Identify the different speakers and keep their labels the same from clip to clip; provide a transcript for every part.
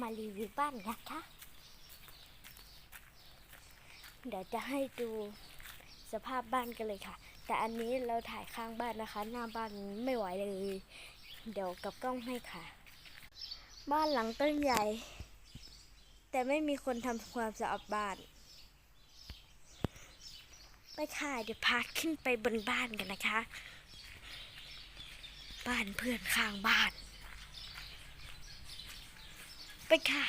Speaker 1: มารีวิวบ้านนะคะ เดี๋ยวจะให้ดูสภาพบ้านกันเลยค่ะ แต่อันนี้เราถ่ายข้างบ้านนะคะ หน้าบ้านไม่ไหวเลย เดี๋ยวกับกล้องให้ค่ะ บ้านหลังต้นใหญ่ แต่ไม่มีคนทำความสะอาดบ้าน ไปค่ะเดี๋ยวพาขึ้นไปบนบ้านกันนะคะ บ้านเพื่อนข้างบ้าน ไปค่ะ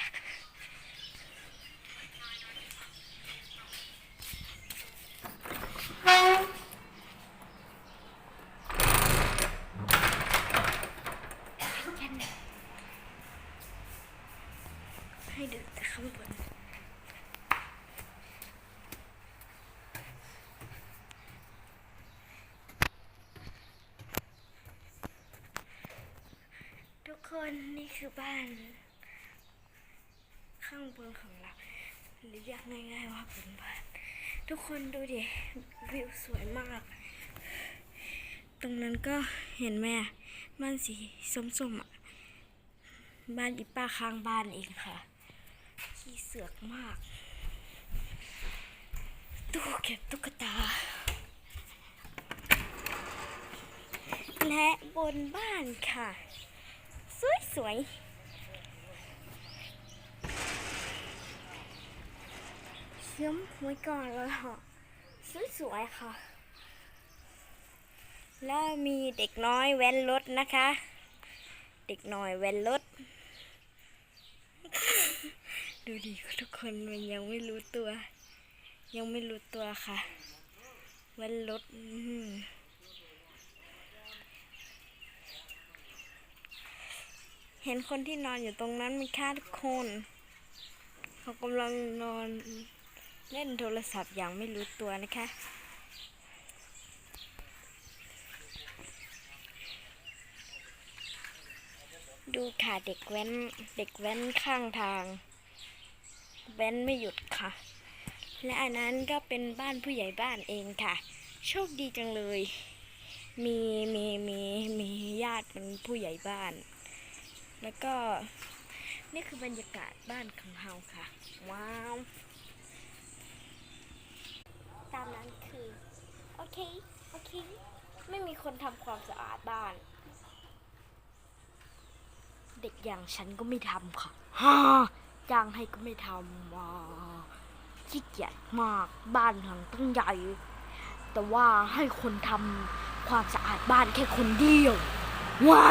Speaker 1: ให้ดูแต่ข้างบนทุกคนนี่คือบ้าน ข้างบนของเรา หรือเรียกง่ายๆว่าเป็นบ้าน ทุกคนดูดิวิวสวยมาก ตรงนั้นก็เห็นไหมบ้านสีส้มๆอะบ้านอีป้าข้างบ้านเองค่ะ ขี้เสือกมาก ตู้เก็บตุ๊กตา และบนบ้านค่ะ สวยสวยๆ เชื่อมไว้ก่อนเลยค่ะสวยสวยๆค่ะ แล้วมีเด็กน้อยแว้นรถนะคะ เด็กน้อยแว้นรถ ดูดิทุกคนมันยังไม่รู้ตัว ยังไม่รู้ตัวค่ะ แว้นรถเห็นคนที่นอนอยู่ตรงนั้นไหมคะทุกคน เขากำลังนอน เล่นโทรศัพท์อย่างไม่รู้ตัวนะคะ ดูค่ะเด็กแว้นเด็กแว้นข้างทาง แว้นไม่หยุดค่ะ และอันนั้นก็เป็นบ้านผู้ใหญ่บ้านเองค่ะ โชคดีจังเลย มีมีมีมีญาติเป็นผู้ใหญ่บ้าน แล้วก็นี่คือบรรยากาศบ้านของเราค่ะ ว้าว ตามนั้นคือ โอเค โอเค ไม่ มีคนทำความสะอาดบ้าน เด็กอย่างฉันก็ไม่ทำค่ะฮ่าจ้างให้ก็ไม่ทำว้าขี้เกียจมากบ้านหลังต้องใหญ่ แต่ว่าให้คนทำความสะอาดบ้านแค่คนเดียวว้า